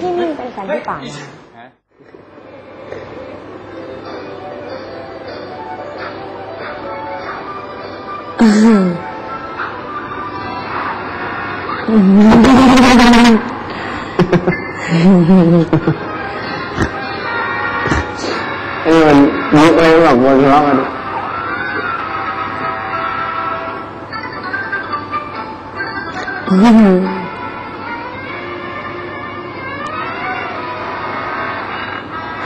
ที่นี่เป็นแฟนพี่ป่าไอ้มันมุกอะไรแบบวนทะเลาะกันก็ไม่นี่คือหนึ่งของพี่มิ่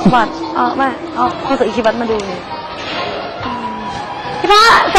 เคบัตรเออไม่เอาคอนเสิร์ตอีคิบัสมาดูเลยพี่พ่อส